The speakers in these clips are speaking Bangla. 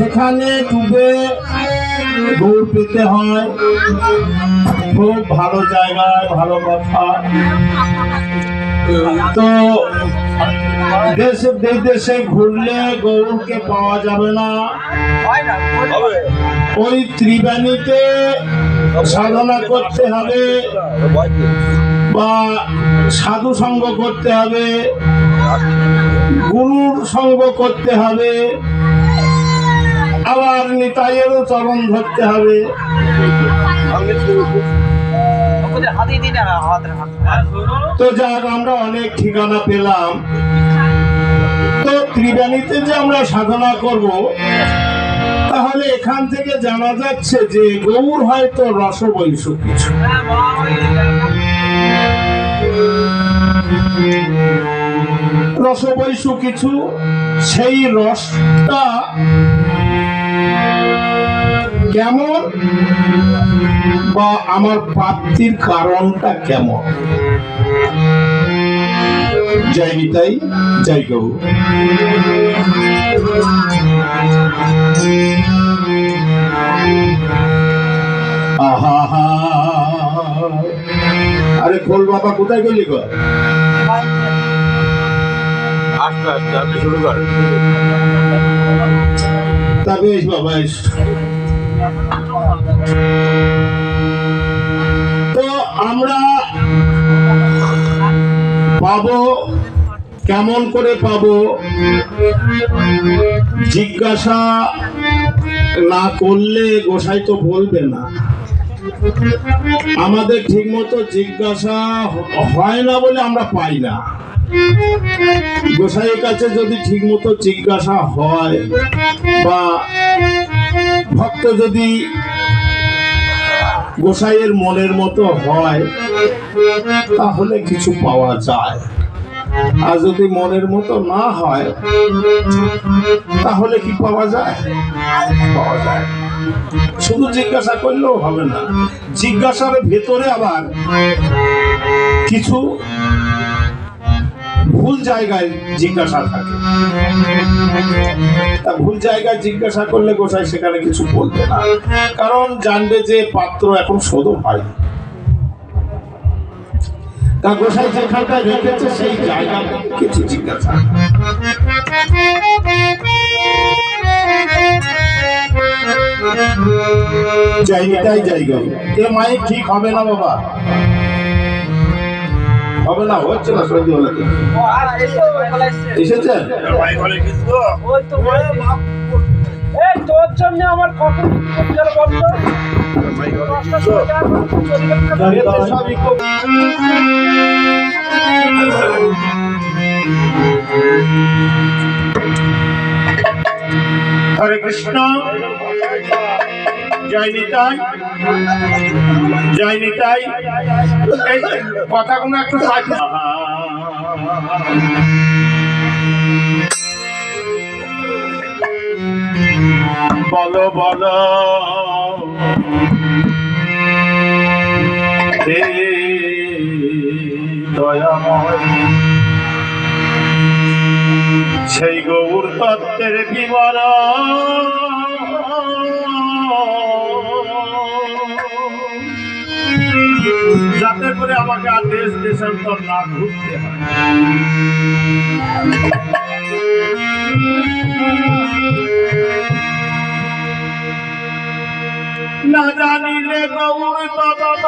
সেখানে ডুবে দৌড় পেতে হয়। খুব ভালো জায়গায়, ভালো কথা। তো দেশে বিদেশে ঘুরলে গৌরকে পাওয়া যাবে না। ওই ত্রিবেণীতে সাধনা করতে হবে বা সাধু সঙ্গ করতে হবে, গুরুর সঙ্গ করতে হবে। আবার নিতাইয়েরও চরণ ধরতে হবে। তো যাক, আমরা অনেক ঠিকানা পেলাম। তো ত্রিবেণীতে যে আমরা সাধনা করব, তাহলে এখান থেকে জানা যাচ্ছে যে গৌর হয়তো রসবৈশ কিছু। রসবৈশ কিছু, সেই রসটা কেমন? বা আমার প্রাপ্তির কারণটা কেমন? জয় নিতাই জয় হা। আরে খোল বাবা কোথায় গেলি গো? আস্তে আস্তে আপনি শুরু করেন। তা বেশ বাবা তো আমরা পাবো, কেমন করে পাবো? জিজ্ঞাসা না করলে গোসাই তো বলবে না। আমাদের ঠিকমতো জিজ্ঞাসা হয় না বলে আমরা পাই না। গোসাইয়ের কাছে যদি ঠিকমতো জিজ্ঞাসা হয় বা ভক্ত যদি গোসাইয়ের মনের মতো হয়, তাহলে কিছু পাওয়া যায়। আর যদি মনের মতো না হয়, তাহলে কি পাওয়া যায়? পাওয়া যায়। শুধু জিজ্ঞাসা করলেও হবে না। জিজ্ঞাসার ভেতরে আবার কিছু ভুল জায়গায় জিজ্ঞাসা থাকে। তা ভুল জায়গায় জিজ্ঞাসা করলে গোসাই সেখানে কিছু বলবে না। কারণ জানবে যে পাত্র এখন শোধন হয় তা গোসাই যেখানটা রেখেছে সেই জায়গা কিছু জিজ্ঞাসা জায়গাটাই জায়গা এ মাইক ঠিক হবে না বাবা। হবে না হচ্ছে না সত্যি হলে এসেছেন? এই তোর জন্য আমার কত হরে কৃষ্ণ। জয় নিতাই। জয় নিতাই এই কথাগুলো একটু সাথে বলো বলো। সেই গৌর তত্ত্বের বিবরণ যাতে করে আমাকে আর দেশ দেশান্তর না ঘুরতে হয়। না জানিলে গৌর তদন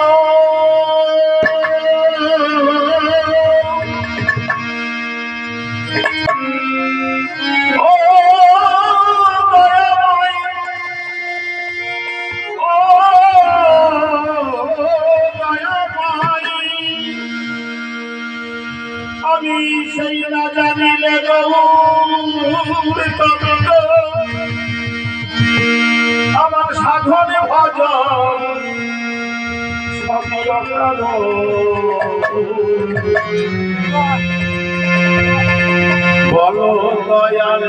জানিলে আমার সাধনে ভজন। বলো দয়াল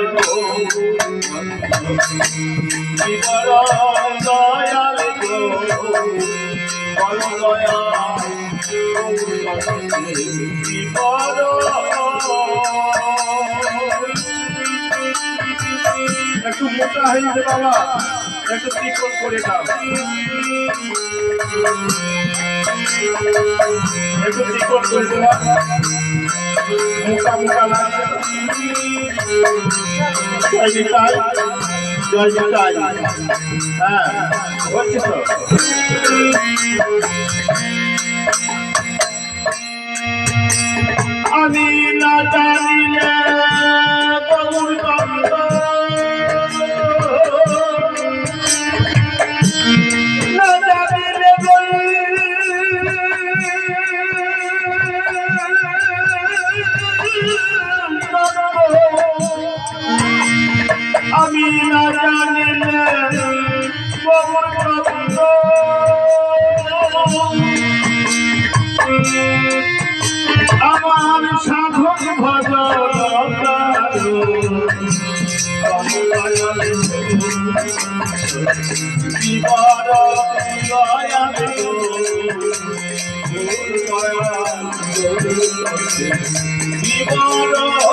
দয়াল বলো দয়াল বিবর একটু মোটা হয়েছে বাবা। একটু চিকন করে দাও। একটু চিকন করে দেওয়া মোটা মোটা লাগছে জয় নিতাই, জয় হ্যাঁ হচ্ছে তো। আমি না জানিলে বাবুর গন্ধ জীবন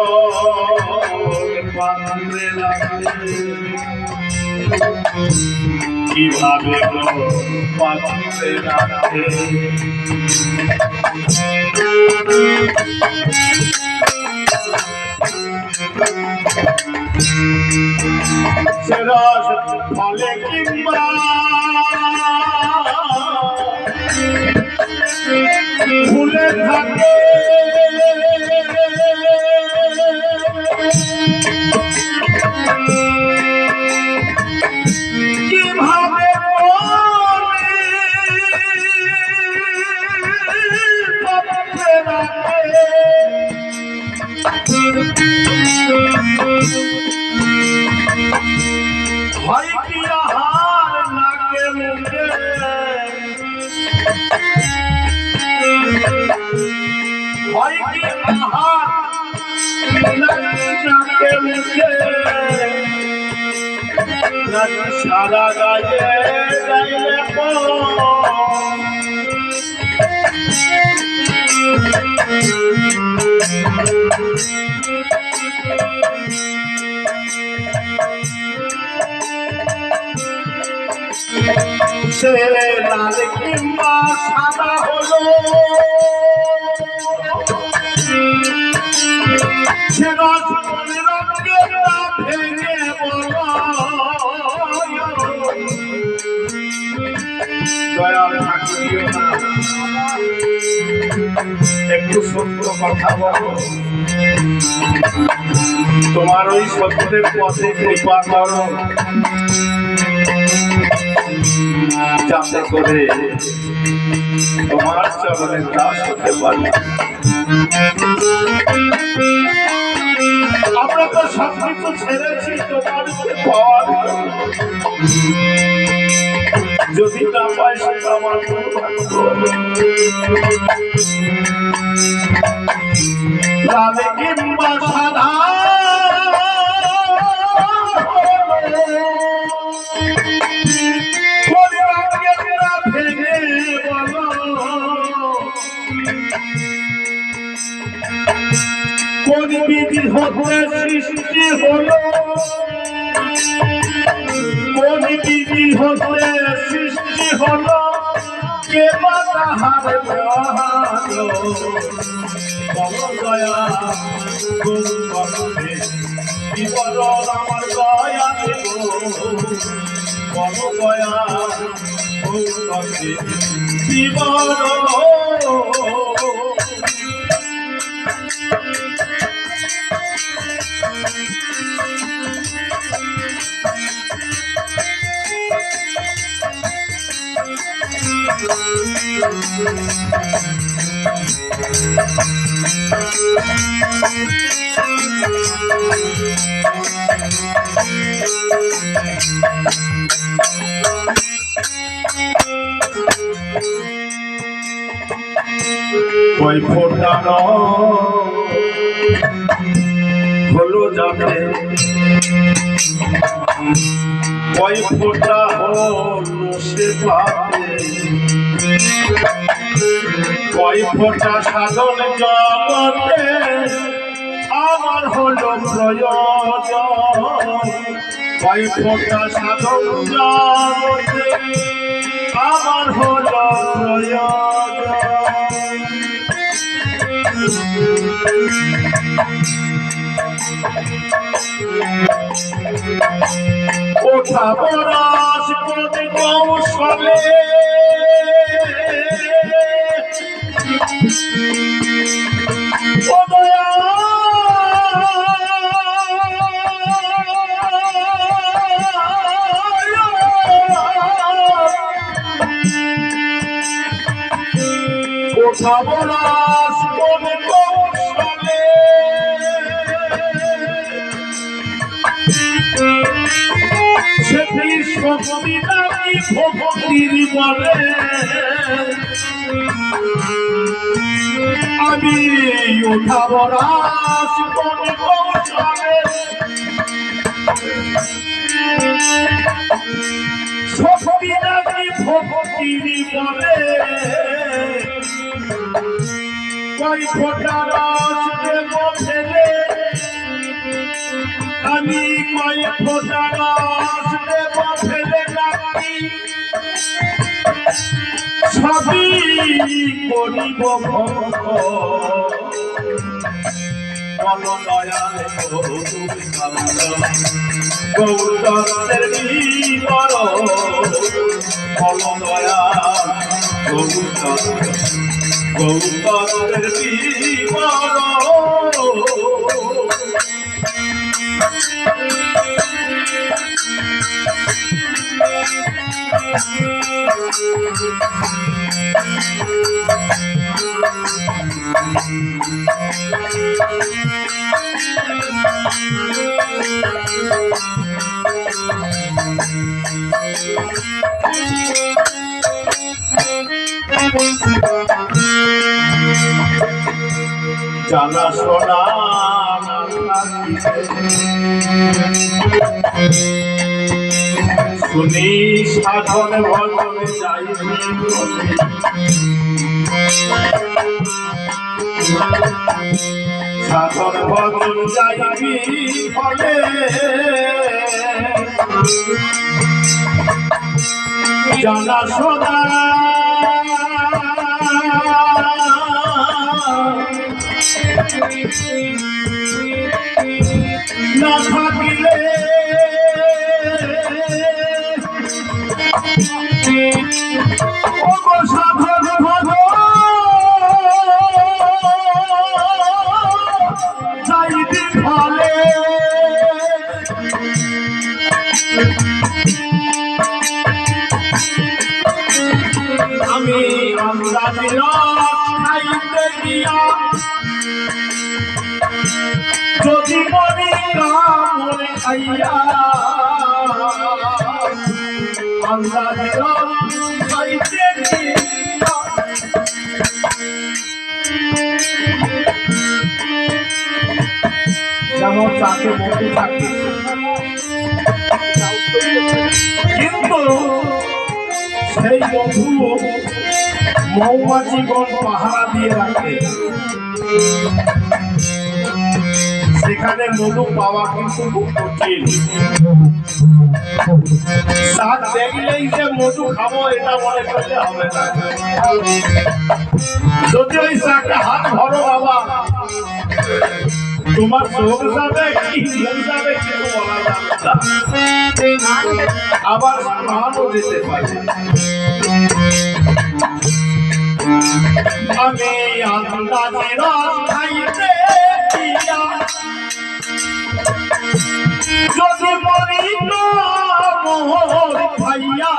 কীভাবে পাত্রে লাগে সেরস ফলে কিংবা ফুলে থাকে নাকি সারা গায়ে গাইলে সে সাদা হলো সে রস একটু সত্য কথা বলো। তোমার ওই সত্যের পথে কৃপা করো। যাতে করে তোমার চরণে দাস হতে পারি। যদি না কিংবা বলো। কোন বিধি হতে সৃষ্টি হলো? কোন বিধি হতে সৃষ্টি হলো? কে বা তাহার ভালো বলো দয়া গুণ আমার দয়া ওই ফোটানো হলো যাবে ওই ফোটা হলো সে পাবে ওই ফোটা সাধন জগতে আমার হলো প্রয়োজন। ওই ফোটা সাধন জগতে আমার হলো প্রয়োজন। ওঠা পরাস কোটি কৌশলে পরাস কোটি কৌশলে সেটি শক্তি নাকি ভক্তির বলে? আমি উঠাব রাস কোন কৌশলে নাকি ভক্তির বলে? কই ফোটা রাস দেব ফেলে আমি কয়েক ফোটা ফেলে সবই করিব ভক্ত। গৌরবের বিবর মনোনয়া গৌর গৌরবের বিবর জানা শোনা। শুনি সাধন ভজন যাইবি সাধন ভজন যাইবি ফলে। জানা শোনা। না চাকে থাকে কিন্তু সেই মধু মৌমাছিগণ পাহারা দিয়ে রাখে। সেখানে মধু পাওয়া কিন্তু খুব কঠিন। মধু খাব, এটা মনে করলে হবে যদি ওই শাকটা হাত ধরো বাবা তোমার চোখ যাবে কি মুখ যাবে কিছু বলা আবার প্রাণও যেতে পারে। আমি ভাইয়া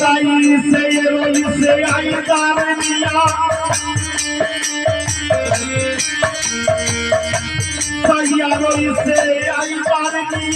তাই সে রইছে আইদার নিয়া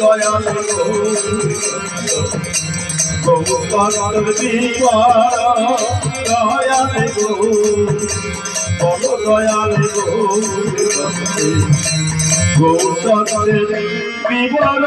দয়ালু বহু পালন দিবার দয়ালু বহু দয়ালু গৌতমের বিবর